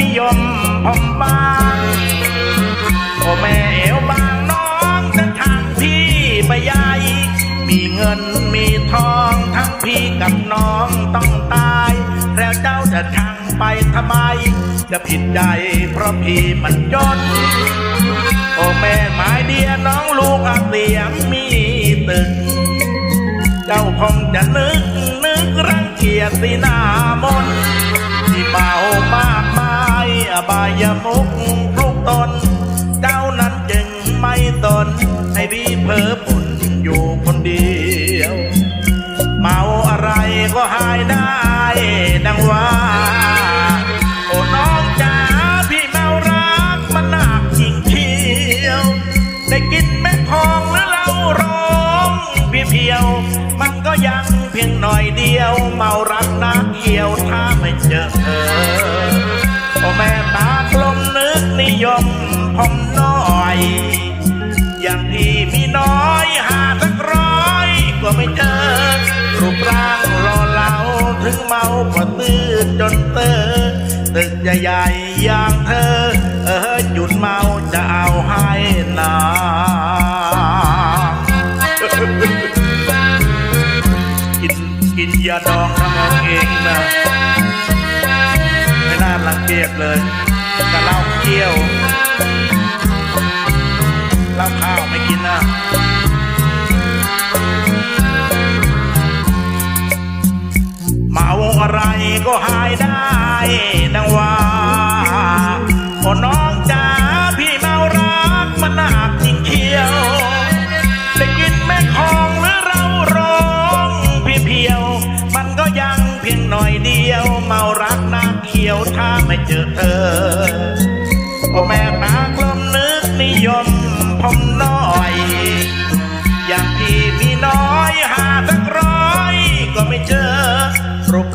นิยมผมบ้างโอแม่เอวบางน้องจะทางพี่ไปใหญ่มีเงินมีทองทั้งพี่กับน้องต้องตาย แล้วเจ้าจะชังไปทำไม จะผิดใจเพราะพี่มันจนโอแม่หมายเดียน้องลูกอาเสียงมีตึก เจ้าคงจะนึกนึกรังเกียจสีหน้ามน อบายมุกพลุกตน เจ้านั้นจึงไม่ตน ให้พี่เพ้อปุ่นอยู่คนเดียว เมาอะไรก็หายได้ดังว่า โอ้น้องจ๋าพี่เมารักมันหนักจริงเชียว ได้กินแม่คองหรือเราร้องพียวเพียว มันก็ยังเพียงหน่อยเดียว เมารักนักเหี่ยวถ้าไม่เจอเธอ เมาก็ตื้อจนเตอตึกใหญ่ๆอย่างเธอ เออหยุดเมาจะเอาให้นากินกินยาดองทำเอาเองนะไม่น่ารังเกียจเลยกับเล้าเกี้ยวเล้าข้าวไม่กินนะ ก็หายได้ดังว่าโอ้น้องจ๋าพี่เมารักมันหนักจริงเขียวได้กินแม่คองหรือเราร้องเพียวเพียวๆมันก็ยังเพียงหน่อยเดียว เมารักนักเขียวถ้าไม่เจอเธอโอ้แม่ตากลมนึกนิยมผมน้อย อย่างที่มีน้อยหาสักร้อยก็ไม่เจอรูป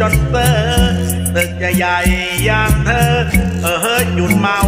จนเตอตึกใหญ่ๆอย่างเธอ เออหยุดเมา